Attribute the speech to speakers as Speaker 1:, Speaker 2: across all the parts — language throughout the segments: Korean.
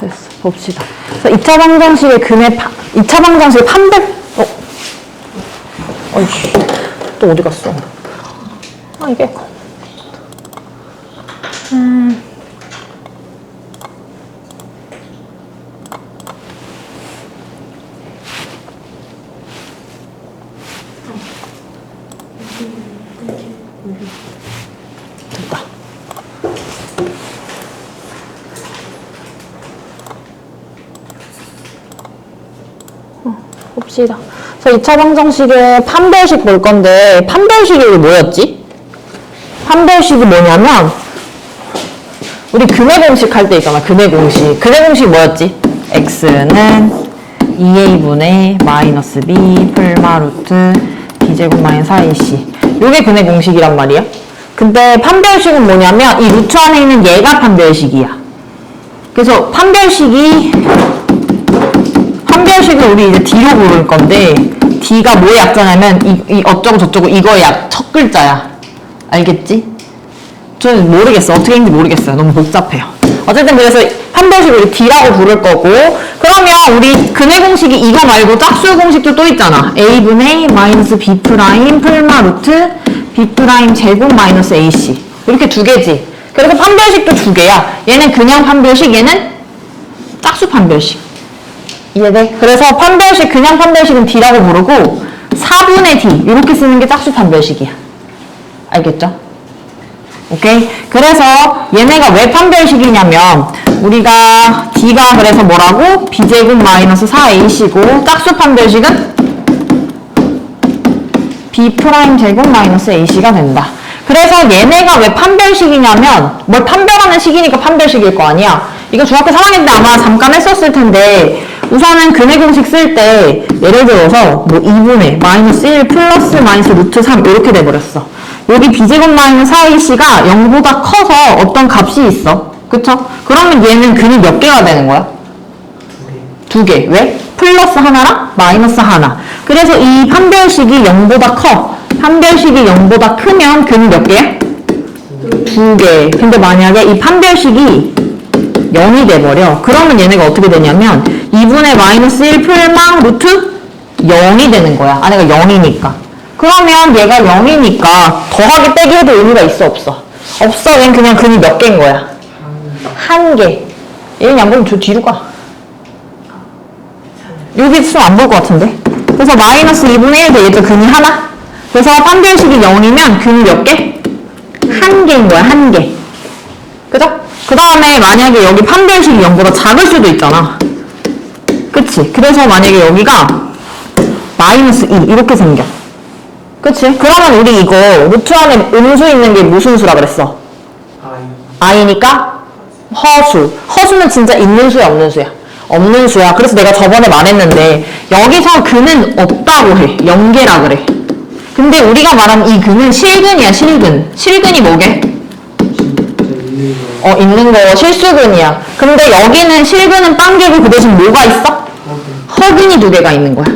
Speaker 1: 됐어. 봅시다. 그래서 2차 방정식의 근의 파, 2차 방정식의 판별, 어? 어이씨. 또 어디 갔어? 아, 이게. 음. 봅시다. 그래서 2차 방정식의 판별식 볼 건데, 판별식이 뭐였지? 판별식이 뭐냐면, 우리 근해 공식 할 때 있잖아, 근해 공식. 근해 공식 뭐였지? x는 2a분의 마이너스 b 풀마 루트 b제곱 마이너스 4ac. 요게 근해 공식이란 말이야. 근데 판별식은 뭐냐면, 이 루트 안에 있는 얘가 판별식이야. 그래서 판별식이 판별식을 우리 이제 D로 부를 건데 D가 뭐의 약자냐면 이, 이 어쩌고 저쩌고 이거의 약 첫 글자야. 알겠지? 저는 모르겠어. 어떻게 했는지 모르겠어요. 너무 복잡해요. 어쨌든 그래서 판별식을 D라고 부를 거고 그러면 우리 근해 공식이 이거 말고 짝수 공식도 또 있잖아. A분의 마이너스 B 프라임 풀마 루트 B 프라임 제곱 마이너스 AC 이렇게 두 개지. 그래서 판별식도 두 개야. 얘는 그냥 판별식, 얘는 짝수 판별식. 이해돼? 그래서 판별식, 그냥 판별식은 D라고 부르고 4분의 D 이렇게 쓰는 게 짝수 판별식이야. 알겠죠? 오케이? 그래서 얘네가 왜 판별식이냐면 우리가 D가 그래서 뭐라고? B제곱 마이너스 4AC고 짝수 판별식은 B 프라임 제곱 마이너스 AC가 된다. 그래서 얘네가 왜 판별식이냐면 뭘 판별하는 식이니까 판별식일 거 아니야. 이거 중학교 3학년 때 아마 잠깐 했었을 텐데 우선은 근해 공식 쓸 때 예를 들어서 뭐 2분의 마이너스 1 플러스 마이너스 루트 3 이렇게 돼버렸어. 여기 b제곱 마이너스 4ac가 0보다 커서 어떤 값이 있어. 그쵸? 그러면 얘는 근이 몇 개가 되는 거야? 두 개. 왜? 플러스 하나랑 마이너스 하나. 그래서 이 판별식이 0보다 커. 판별식이 0보다 크면 근이 몇 개야? 두 개. 근데 만약에 이 판별식이 0이 돼버려. 그러면 얘네가 어떻게 되냐면 2분의 마이너스 1 풀망 루트 0이 되는 거야. 아 내가 0이니까. 그러면 얘가 0이니까 더하기 빼기 해도 의미가 있어 없어? 없어. 얘는 그냥 근이 몇 개인 거야? 한 개. 얘는 안 보면 저 뒤로 가. 여기 있으면 안볼 것 같은데? 그래서 마이너스 2분의 1 돼. 얘도 근이 하나? 그래서 판별식이 0이면 근이 몇 개? 한 개인 거야, 한 개. 그죠? 그 다음에 만약에 여기 판별식이 0보다 작을 수도 있잖아. 그치? 그래서 만약에 여기가 마이너스 2 이렇게 생겨. 그치? 그러면 우리 이거 루트 안에 음수 있는 게 무슨 수라 그랬어? i니까 허수. 허수는 진짜 있는 수야, 없는 수야? 없는 수야. 그래서 내가 저번에 말했는데 여기서 근은 없다고 해. 연계라 그래. 근데 우리가 말한 이 근은 실근이야, 실근. 실근이 뭐게? 어, 있는 거 실수근이야. 근데 여기는 실근은 빵개고 그 대신 뭐가 있어? 허근이 두 개가 있는 거야.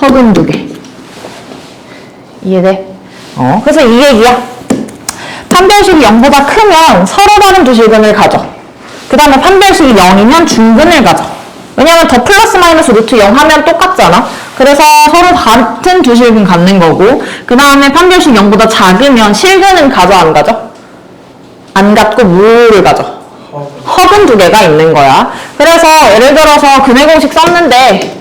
Speaker 1: 허근 두 개. 이해돼? 어, 그래서 이 얘기야. 판별식이 0보다 크면 서로 다른 두 실근을 가져. 그 다음에 판별식이 0이면 중근을 가져. 왜냐면 더 플러스 마이너스 루트 0 하면 똑같잖아. 그래서 서로 같은 두 실근 갖는 거고, 그 다음에 판별식 0보다 작으면 실근은 가져, 안 가져? 안 갖고 무를 가져. 허근 두 개가 있는 거야. 그래서 예를 들어서 근해 공식 썼는데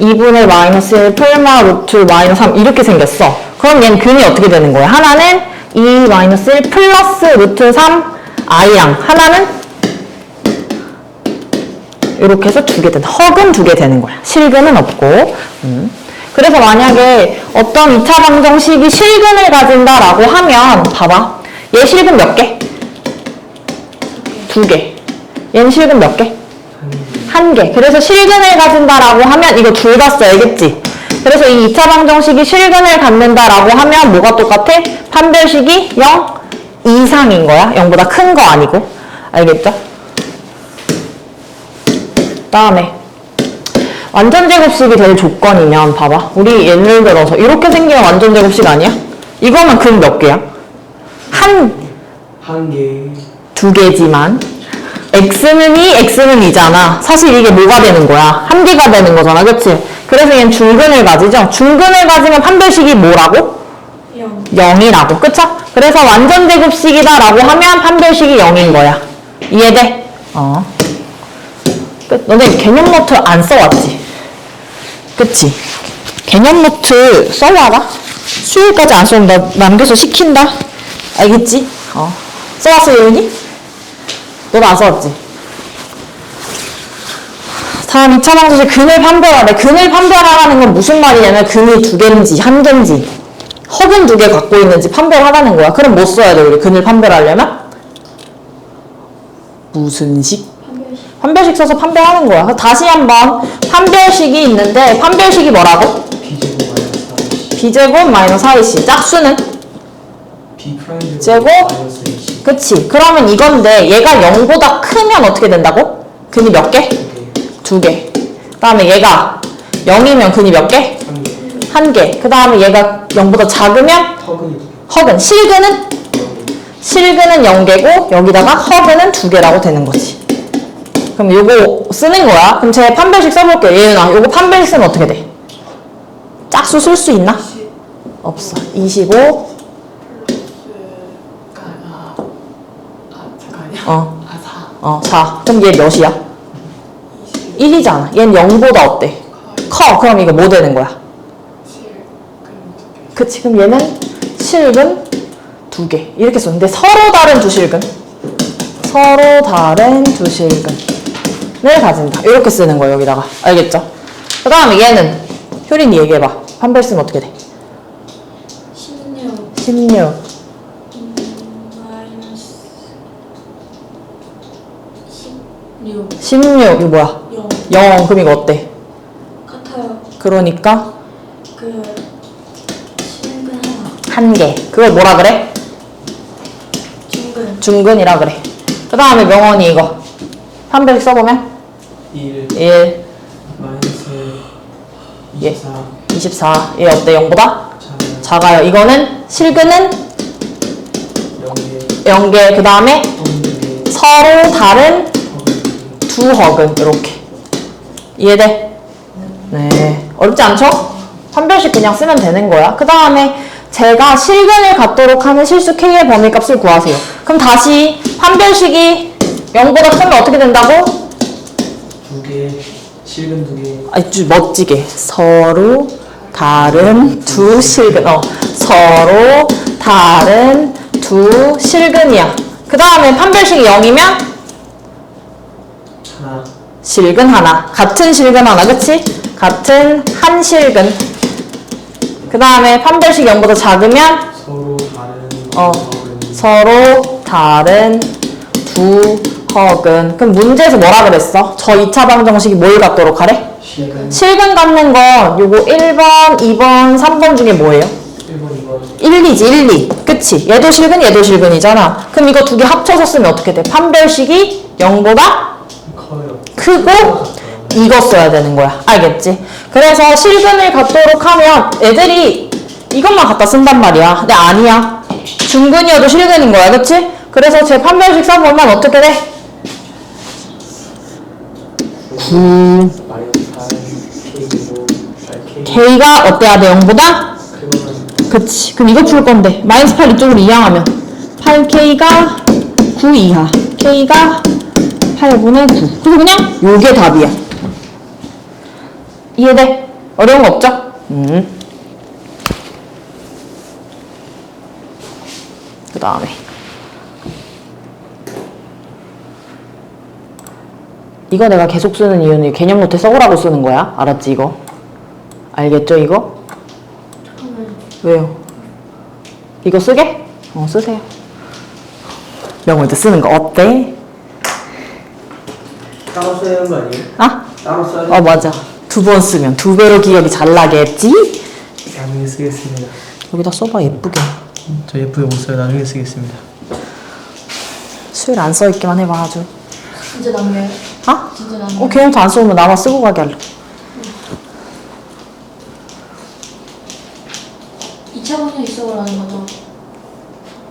Speaker 1: 2분의 마이너스 1 풀마 루트 마이너스 3 이렇게 생겼어. 그럼 얘는 근이 어떻게 되는 거야? 하나는 2 마이너스 1 플러스 루트 3 i랑 하나는 이렇게 해서 두개 되는 허근 두 개 되는 거야. 실근은 없고. 음. 그래서 만약에 어떤 2차 방정식이 실근을 가진다라고 하면 봐봐. 얘 실근 몇 개? 두 개. 얘는 실근 몇 개? 한 개. 그래서 실근을 가진다라고 하면 이거 둘 다 써야겠지. 그래서 이 2차 방정식이 실근을 갖는다라고 하면 뭐가 똑같아? 판별식이 0 이상인 거야. 0보다 큰 거 아니고. 알겠죠? 다음에 완전 제곱식이 될 조건이면 봐봐. 우리 예를 들어서 이렇게 생기면 완전 제곱식 아니야? 이거는 근 몇 개야? 한
Speaker 2: 한 개
Speaker 1: 두 개지만 x는 2, x는 2잖아. 사실 이게 뭐가 되는 거야? 한 개가 되는 거잖아. 그치? 그래서 얘는 중근을 가지죠? 중근을 가지면 판별식이 뭐라고?
Speaker 3: 0
Speaker 1: 0이라고. 그쵸? 그래서 완전 제곱식이다 라고 하면 판별식이 0인 거야. 이해돼? 어. 끝. 너네 개념 노트 안 써왔지? 그치? 개념 노트 써와라? 수요일까지 안나 남겨서 시킨다? 알겠지? 어. 써왔어, 예은이? 너도 안 써왔지? 다음 2차 방정식 근을 판별하래. 근을 판별하라는 건 무슨 말이냐면 근이 두 개인지 한 개인지 허근 두 개 갖고 있는지 판별하라는 거야. 그럼 뭐 써야 돼, 우리 근을 판별하려면? 무슨 식?
Speaker 3: 판별식
Speaker 1: 판별식 써서 판별하는 거야. 다시 한번 판별식이 있는데 판별식이 뭐라고?
Speaker 2: B제곱 마이너스 4AC
Speaker 1: b제곱 마이너스 4ac. 짝수는? 제곱? 그치. 그러면 이건데 얘가 0보다 크면 어떻게 된다고? 근이 몇 개? 두 개. 그 다음에 얘가 0이면 근이 몇 개?
Speaker 2: 3개
Speaker 1: 한 개. 그 다음에 얘가 0보다 작으면 허근. 실근은?
Speaker 2: 2개
Speaker 1: 실근은 0개고 여기다가 허근은 2개라고 되는 거지. 그럼 요거 쓰는 거야. 그럼 제 판별식 써볼게요. 예은아, 요거 판별식 쓰면 어떻게 돼? 짝수 쓸 수 있나? 없어. 25, 어,
Speaker 4: 아, 4.
Speaker 1: 어, 4. 그럼 얘 몇이야? 1이잖아. 얘는 0보다 어때? 커. 그럼 이거 뭐 되는 거야?
Speaker 4: 7. 그럼 두 개.
Speaker 1: 그치. 그럼 얘는 실근 두 개. 이렇게 썼는데 서로 다른 두 실근. 서로 다른 두 실근을 가진다. 이렇게 쓰는 거예요, 여기다가. 알겠죠? 그 다음에 얘는 효린이 얘기해봐. 판별 쓰면 어떻게 돼?
Speaker 3: 16
Speaker 1: 16.
Speaker 3: 16
Speaker 1: 16. 이거 뭐야?
Speaker 3: 0
Speaker 1: 0. 그럼 이거 어때?
Speaker 3: 같아요
Speaker 1: 그러니까
Speaker 3: 그 실근 하나
Speaker 1: 한 개. 그걸 뭐라 그래?
Speaker 3: 중근
Speaker 1: 중근이라 그래. 그 다음에 명언이 이거. 판별식 써보면
Speaker 2: 1
Speaker 1: 1,
Speaker 2: 마이너스
Speaker 1: 예.
Speaker 2: 24
Speaker 1: 24. 얘 어때? 0보다?
Speaker 2: 자
Speaker 1: 작아요. 이거는 실근은
Speaker 2: 0개
Speaker 1: 0개. 그 다음에
Speaker 2: 턱은 2개
Speaker 1: 서로 다른
Speaker 2: 턱은 2개
Speaker 1: 두 허근. 이렇게. 이해돼? 네. 어렵지 않죠? 판별식 그냥 쓰면 되는 거야. 그 다음에 제가 실근을 갖도록 하는 실수 K의 범위값을 구하세요. 그럼 다시 판별식이 0보다 크면 어떻게 된다고?
Speaker 2: 2개 실근 2개
Speaker 1: 아주 멋지게 서로 다른 두 실근 어 서로 다른 두 실근이야 그 다음에 판별식이 0이면
Speaker 2: 하나
Speaker 1: 실근 하나 같은 실근 하나 그치? 같은 한 실근 그 다음에 판별식 0보다 작으면
Speaker 2: 서로 다른
Speaker 1: 어. 서로 다른 두 허근 그럼 문제에서 뭐라 그랬어? 저 2차 방정식이 뭘 갖도록 하래?
Speaker 2: 실근
Speaker 1: 실근 갖는 건 요거 1번, 2번, 3번 중에 뭐예요?
Speaker 2: 1번 2번
Speaker 1: 1, 2지, 1, 2. 그치? 얘도 실근, 얘도 실근이잖아. 그럼 이거 두 개 합쳐서 쓰면 어떻게 돼? 판별식이 0보다
Speaker 2: 커요
Speaker 1: 크고 써야 되는 거야. 알겠지? 그래서 실근을 갖도록 하면 애들이 이것만 갖다 쓴단 말이야. 근데 아니야. 중근이어도 실근인 거야. 그치? 그래서 제 판별식 써보면 어떻게 돼? 9.
Speaker 2: 마이너스 4 K제곱 K
Speaker 1: K가 어때야 돼? 0보다?
Speaker 2: 그거는
Speaker 1: 그치. 그럼 이거 풀 건데. 마이너스 8 이쪽으로 이항하면. 8K가 9 이하. K가 8분의 9. 그래서 그냥 요게 답이야. 이해돼? 어려운 거 없죠? 음. 그 다음에. 이거 내가 계속 쓰는 이유는 개념 노트 써오라고 쓰는 거야. 알았지, 이거? 알겠죠, 이거? 왜요? 이거 쓰게? 어, 쓰세요. 명월도 쓰는 거 어때?
Speaker 2: 따로 써야 하는 거 아니에요?
Speaker 1: 아?
Speaker 2: 따로 써야
Speaker 1: 어, 맞아. 두 번 쓰면 두 배로 기억이 잘 나겠지?
Speaker 2: 나중에 쓰겠습니다
Speaker 1: 여기다 써봐, 예쁘게.
Speaker 2: 저 예쁘게 못 써요 나중에 쓰겠습니다
Speaker 1: 수일 안 써 있기만 해봐, 아주.
Speaker 3: 진짜 남겨요?
Speaker 1: 아?
Speaker 3: 진짜 남겨요?
Speaker 1: 어, 개념도 안 써오면 나만 쓰고 가게 할래.
Speaker 3: 2차 방정 있어 보라는 거죠?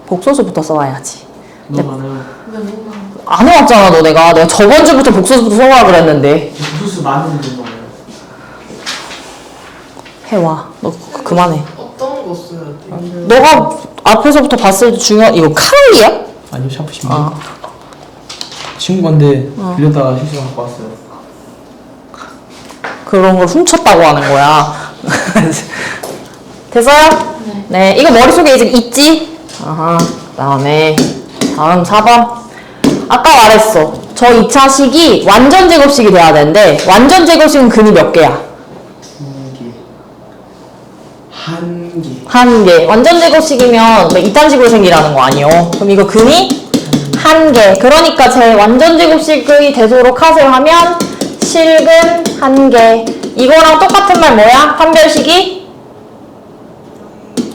Speaker 1: 복소수부터 써와야지.
Speaker 2: 너무 많아요.
Speaker 3: 왜 너무 많아?
Speaker 1: 안 해왔잖아 너 내가 내가 저번 주부터 복수부터 써라 그랬는데
Speaker 2: 많은데 너무 많아요.
Speaker 1: 해와 너 그- 그만해
Speaker 4: 어떤 거 써야 돼?
Speaker 1: 너가 앞에서부터 봤을 때 중요한 이거 카롤이야?
Speaker 2: 아니요 샤프십니다.
Speaker 1: 아
Speaker 2: 친구 건데 빌렸다가 실수로 갖고 왔어요.
Speaker 1: 그런 걸 훔쳤다고 하는 거야 됐어요?
Speaker 3: 네.
Speaker 1: 네 이거 머릿속에 이제 있지? 아하 그 다음에 다음 4번 아까 말했어 저 2차 식이 완전 제곱식이 돼야 되는데 완전 제곱식은 근이 몇 개야?
Speaker 2: 두 개. 한 개.
Speaker 1: 한 개. 완전 제곱식이면 뭐 이딴 식으로 생기라는 거 아니요. 그럼 이거 근이 한 개. 그러니까 제 완전 제곱식이 되도록 하세요 하면 실근 한 개. 이거랑 똑같은 말 뭐야? 판별식이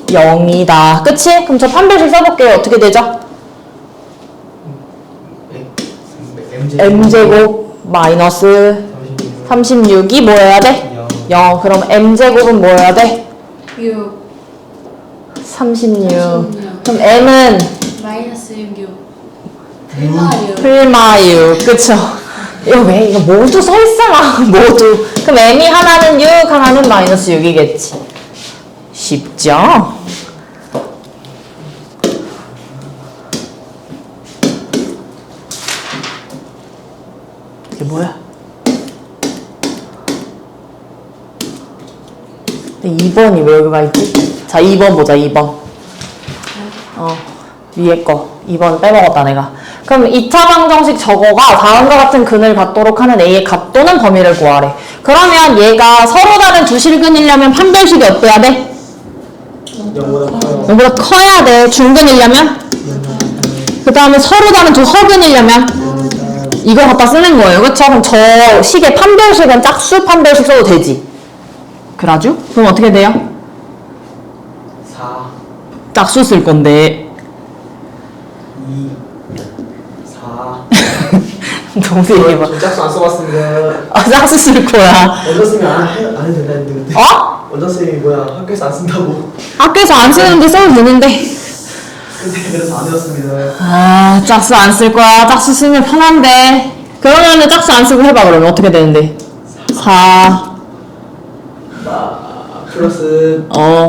Speaker 1: 0이다. 그치? 그럼 저 판별식 써볼게요. 어떻게 되죠? M제곱 마이너스 36이 뭐 해야 돼? 0. 그럼 m제곱은 뭐 해야 돼?
Speaker 3: 6
Speaker 1: 36.
Speaker 3: 36.
Speaker 1: 그럼 m은
Speaker 3: 마이너스 6 틀마요
Speaker 1: 풀마유 그쵸 이거 왜 이거 모두 서 있어라 모두 그럼 m이 하나는 6 하나는 마이너스 6이겠지 쉽죠? 이게 뭐야? 2번이 왜 여기 가 있지? 자 2번 보자 2번 어, 위에 거. 2번 빼먹었다, 내가. 그럼 2차 방정식 저거가 다음과 같은 근을 갖도록 하는 A의 값 또는 범위를 구하래. 그러면 얘가 서로 다른 두 실근이려면 판별식이 어때야 돼?
Speaker 2: 영보다 커요.
Speaker 1: 이거보다 커야 돼. 중근이려면? 그 다음에 서로 다른 두 허근이려면? 이걸 갖다 쓰는 거예요. 그쵸? 그럼 저 식의 판별식은 짝수 판별식 써도 되지. 그라죠? 그럼 어떻게 돼요?
Speaker 2: 4,
Speaker 1: 짝수 쓸 건데.
Speaker 2: 2, 4.
Speaker 1: 동수 얘기해봐.
Speaker 2: 저 짝수 안 써봤습니다.
Speaker 1: 아, 짝수 쓸 거야.
Speaker 2: 원장 쌤이 안, 해, 안 해도 된다는데.
Speaker 1: 어?
Speaker 2: 원장 쌤이 뭐야 학교에서 안 쓴다고.
Speaker 1: 학교에서 안 쓰는데 써도 되는데.
Speaker 2: 근데 그래서 안 해왔습니다.
Speaker 1: 아, 짝수 안 쓸 거야. 짝수 쓰면 편한데. 그러면은 짝수 안 쓰고 해봐, 그러면. 어떻게 되는데? 4,
Speaker 2: 아, 플러스
Speaker 1: 어,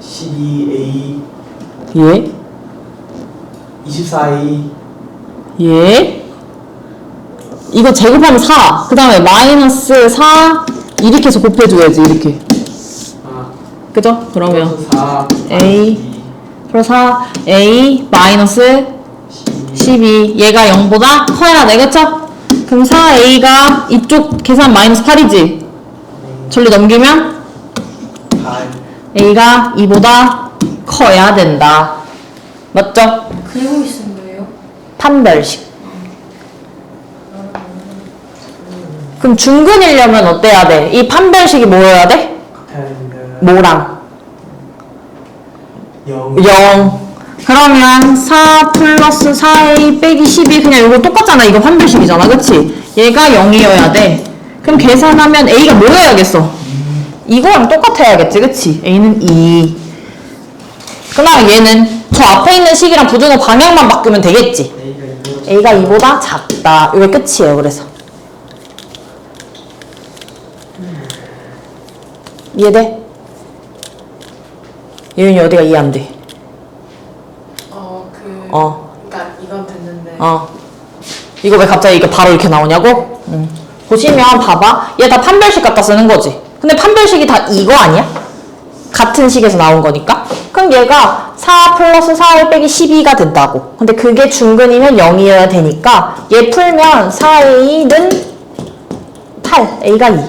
Speaker 2: 12A,
Speaker 1: 예?
Speaker 2: 24A,
Speaker 1: 예? 이거 제곱하면 4. 그 다음에 마이너스 4. 이렇게 해서 곱해줘야지, 이렇게.
Speaker 2: 아,
Speaker 1: 그죠? 그러면
Speaker 2: 플러스 4,
Speaker 1: A. 플러스 4, A, 마이너스 12. 얘가 0보다 커야 돼, 그쵸? 그럼 4A가 이쪽 계산 마이너스 8이지? 전리 넘기면
Speaker 2: 8,
Speaker 1: A가 2보다 커야 된다. 맞죠?
Speaker 3: 그리고 있은 거예요?
Speaker 1: 판별식. 그럼 중근이려면 어때야 돼? 이 판별식이 뭐여야 돼? 뭐랑?
Speaker 2: 0,
Speaker 1: 0. 그러면 4 플러스 4A 빼기 12 그냥 이거 똑같잖아. 이거 판별식이잖아. 그치? 얘가 0이어야 돼. 그럼 계산하면 A가 뭐여야겠어? 이거랑 똑같아야겠지. 그치? A는 2. 그럼 얘는 저 앞에 있는 식이랑 부등호 방향만 바꾸면 되겠지.
Speaker 2: A가 2보다
Speaker 1: A가 2보다 작다. 이게 끝이에요. 그래서. 이해돼? 예윤이 어디가 이해 안 돼?
Speaker 4: 어, 그.
Speaker 1: 어.
Speaker 4: 그러니까 이건 됐는데.
Speaker 1: 어. 이거 왜 갑자기 이거 바로 이렇게 나오냐고? 응. 보시면 봐봐. 얘 다 판별식 갖다 쓰는 거지. 근데 판별식이 다 이거 아니야? 같은 식에서 나온 거니까. 그럼 얘가 4 플러스 4를 빼기 12가 된다고. 근데 그게 중근이면 0이어야 되니까 얘 풀면 4a는 8, a가 2.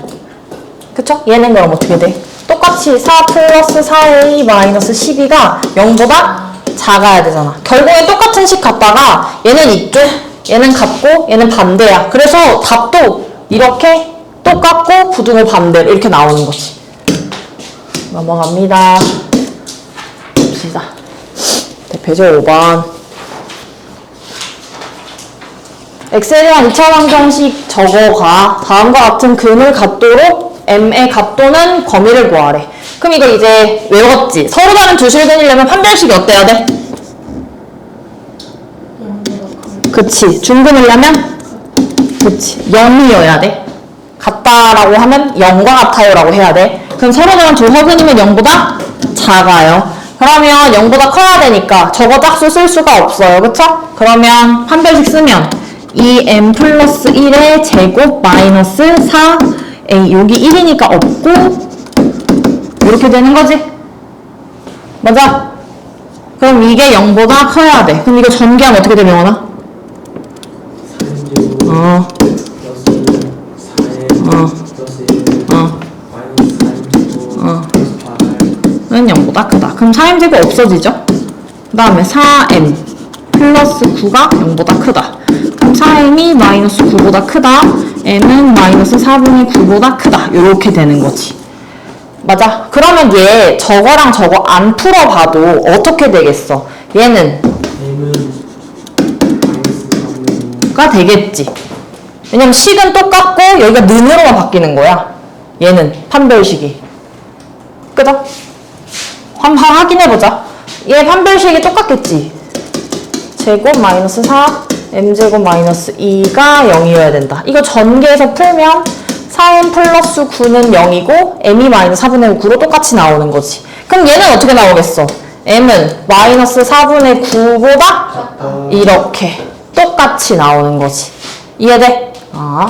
Speaker 1: 그쵸? 얘는 그럼 어떻게 돼? 똑같이 4 플러스 4a 마이너스 12가 0보다 작아야 되잖아. 결국엔 똑같은 식 갖다가 얘는 이쪽, 얘는 같고 얘는 반대야. 그래서 답도 이렇게 똑같고 부등호 반대로 이렇게 나오는 거지. 넘어갑니다. 봅시다. 대표제 5번. 엑셀에 한 2차 방정식 저거가 다음과 같은 근을 갖도록 m의 값도는 범위를 구하래. 그럼 이거 이제 외웠지? 서로 다른 두 실근이려면 판별식이 어때야 돼? 그치. 중근이려면? 그치. 0이어야 돼. 같다라고 하면 0과 같아요라고 해야 돼. 그럼 서로랑 조허근이면 0보다 작아요. 그러면 0보다 커야 되니까 저거 짝수 쓸 수가 없어요. 그쵸? 그러면 판별식 쓰면 2m 플러스 1의 제곱 마이너스 4a 여기 1이니까 없고 이렇게 되는 거지? 맞아? 그럼 이게 0보다 커야 돼. 그럼 이거 전개하면 어떻게 영원아?
Speaker 2: 3제곱
Speaker 1: 어,
Speaker 2: 플러스 4에
Speaker 1: 어.
Speaker 2: 플러스 1
Speaker 1: 어,
Speaker 2: 마이너스 4제곱
Speaker 1: 어.
Speaker 2: 플러스
Speaker 1: 8는 0보다 크다. 그럼 4m제곱 없어지죠? 그 다음에 4m 플러스 9가 0보다 크다. 그럼 4m이 마이너스 9보다 크다. M은 마이너스 4분의 9보다 크다. 이렇게 되는 거지. 맞아. 그러면 얘 저거랑 저거 안 풀어봐도 어떻게 되겠어? 얘는
Speaker 2: m은 마이너스 3분의
Speaker 1: 가 되겠지. 왜냐면 식은 똑같고 여기가 는으로만 바뀌는 거야. 얘는 판별식이. 그죠? 한번 확인해보자. 얘 판별식이 똑같겠지. 제곱 마이너스 4, m제곱 마이너스 2가 0이어야 된다. 이거 전개해서 풀면 4m 플러스 9는 0이고 m이 마이너스 4분의 9로 똑같이 나오는 거지. 그럼 얘는 어떻게 나오겠어? m은 마이너스 4분의 9보다
Speaker 2: 작다
Speaker 1: 이렇게 똑같이 나오는 거지. 이해돼? 아.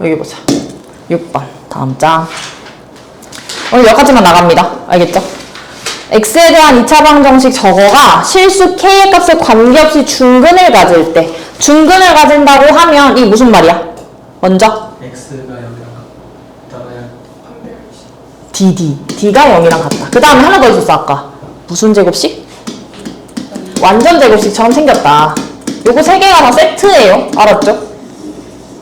Speaker 1: 여기 보자. 6번. 다음 장. 오늘 여기까지만 나갑니다. 알겠죠? X에 대한 2차 방정식 저거가 실수 k의 값에 관계없이 중근을 가질 때 중근을 가진다고 하면 이 무슨 말이야? 먼저
Speaker 2: x가 0이랑 같다가
Speaker 1: dd. d가 0이랑 같다. 그 다음에 하나 더 있었어, 아까. 무슨 제곱식? 완전 제곱식처럼 생겼다. 요거 세 개가 다 세트예요. 알았죠?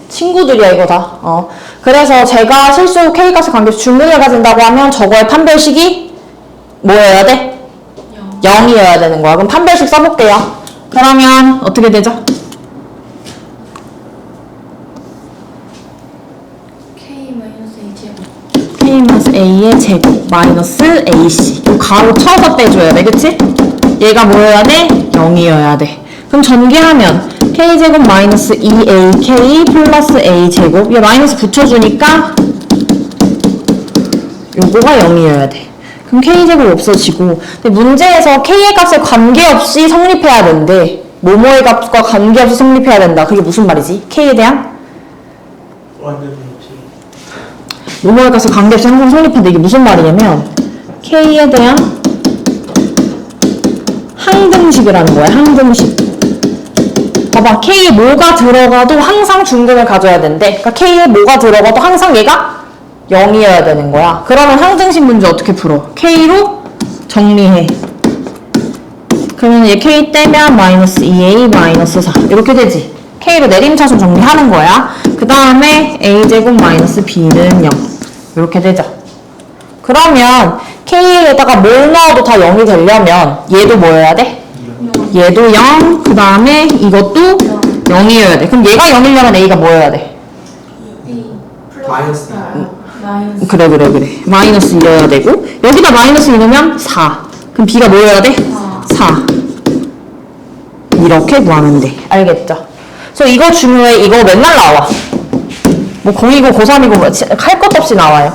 Speaker 1: 친구들이야, 이거 다. 어. 그래서 제가 실수 K값에 관계없이 중근을 가진다고 하면 저거의 판별식이 뭐여야 돼? 0 이어야 되는 거야. 그럼 판별식 써볼게요. 그러면 어떻게 되죠? A의 제곱 마이너스 AC 요 가로 쳐서 빼줘야 돼 그치? 얘가 뭐여야 돼? 0이어야 돼 그럼 전개하면 K제곱 마이너스 2AK 플러스 A제곱 얘 마이너스 붙여주니까 요거가 0이어야 돼 그럼 K제곱 없어지고 근데 문제에서 K의 값에 관계없이 성립해야 된대 뭐뭐의 값과 관계없이 성립해야 된다 그게 무슨 말이지? K에 대한?
Speaker 2: 완전
Speaker 1: 모모에 가서 관계없이 항상 성립한다. 이게 무슨 말이냐면 K에 대한 항등식이라는 거야. 항등식. 봐봐. K에 뭐가 들어가도 항상 중근을 가져야 된대. 그러니까 K에 뭐가 들어가도 항상 얘가 0이어야 되는 거야. 그러면 항등식 문제 어떻게 풀어? K로 정리해. 그러면 얘 K 떼면 마이너스 2A 마이너스 4 이렇게 되지. K로 내림차순 정리하는 거야. 그 다음에 A제곱 마이너스 B는 0 이렇게 되죠. 그러면 K에다가 뭘 넣어도 다 0이 되려면 얘도 뭐여야 돼? 얘도 0, 그 다음에 이것도 0이어야 돼. 그럼 얘가 0이려면 A가 뭐여야 돼?
Speaker 2: 마이너스
Speaker 3: 아,
Speaker 1: 그래 그래 그래. 마이너스 2여야 되고 여기다 마이너스 2 넣으면 4. 그럼 B가 뭐여야 돼? 4. 이렇게 구하면 돼. 알겠죠? 그래서 이거 중요해. 이거 맨날 나와. 뭐 고2고 고3이고 뭐할 것도 없이 나와요.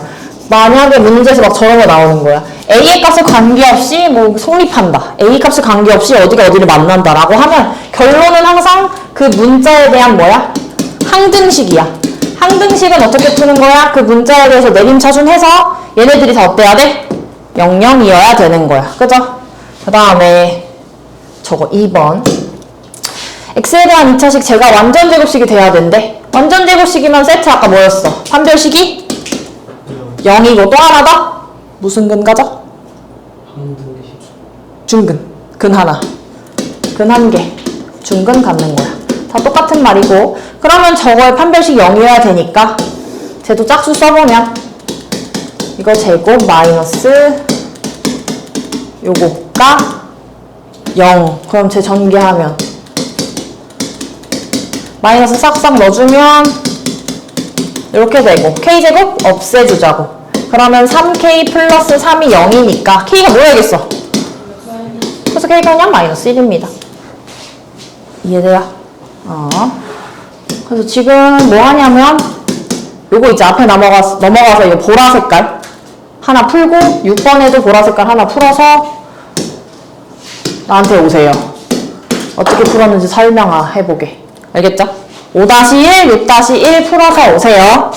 Speaker 1: 만약에 문제에서 막 저런 거 나오는 거야. A의 값에 관계없이 뭐 성립한다. A 값에 관계없이 어디가 어디를 만난다 라고 하면 결론은 항상 그 문자에 대한 뭐야? 항등식이야. 항등식은 어떻게 푸는 거야? 그 문자에 대해서 내림차순해서 얘네들이 다 어때야 돼? 00이어야 되는 거야. 그죠? 그 다음에 저거 2번. x에 대한 2차식 제가 완전 제곱식이 돼야 된대. 완전 제곱식이면 세트 아까 뭐였어? 판별식이 0이고 또 하나 더? 무슨 근 가져?
Speaker 2: 항등식
Speaker 1: 중근. 근 하나. 근 한 개. 중근 갖는 거야. 다 똑같은 말이고. 그러면 저거의 판별식 0이어야 되니까 쟤도 짝수 써보면 이거 제곱 마이너스 요거가 0. 그럼 쟤 전개하면 마이너스 싹싹 넣어주면 이렇게 되고 k제곱 없애주자고 그러면 3k 플러스 3이 0이니까 k가 뭐야겠어? 그죠? 플러스 K분량 마이너스 1입니다. 이해돼요? 어. 그래서 지금 뭐 하냐면 요거 이제 앞에 넘어가서, 넘어가서 이 보라 색깔 하나 풀고 6번에도 보라 색깔 하나 풀어서 나한테 오세요. 어떻게 풀었는지 설명해보게. 알겠죠? 5-1, 6-1 풀어서 오세요.